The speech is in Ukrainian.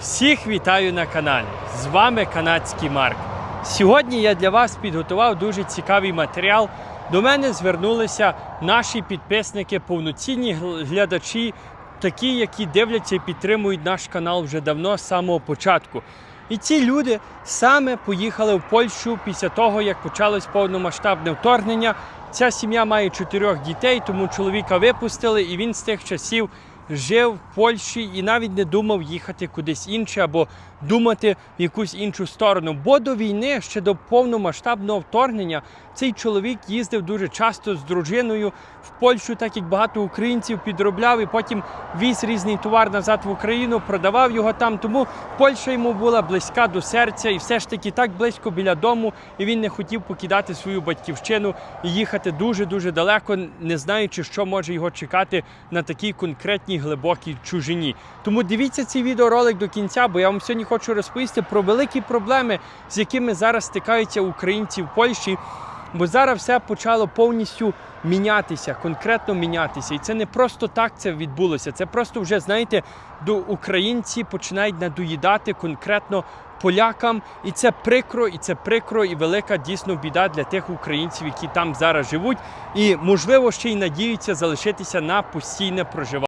Всіх вітаю на каналі. З вами канадський Марк. Сьогодні я для вас підготував дуже цікавий матеріал. До мене звернулися наші підписники, повноцінні глядачі, такі, які дивляться і підтримують наш канал вже давно з самого початку. І ці люди саме поїхали в Польщу після того, як почалось повномасштабне вторгнення. Ця сім'я має чотирьох дітей, тому чоловіка випустили, і він з тих часів жив в Польщі і навіть не думав їхати кудись інше або думати в якусь іншу сторону. Бо до війни, ще до повномасштабного вторгнення, цей чоловік їздив дуже часто з дружиною в Польщу, так як багато українців підробляв і потім віз різний товар назад в Україну, продавав його там. Тому Польща йому була близька до серця, і все ж таки так близько біля дому, і він не хотів покидати свою батьківщину і їхати дуже дуже далеко, не знаючи, що може його чекати на такій конкретній глибокій чужині. Тому дивіться цей відеоролик до кінця, бо я вам сьогодні хочу розповісти про великі проблеми, з якими зараз стикаються українці в Польщі. Бо зараз все почало повністю мінятися, конкретно мінятися. І це не просто так це відбулося. Це просто вже, знаєте, до українці починають надоїдати конкретно полякам. І це прикро, і це прикро, і велика дійсно біда для тих українців, які там зараз живуть, і можливо ще й надіються залишитися на постійне проживання.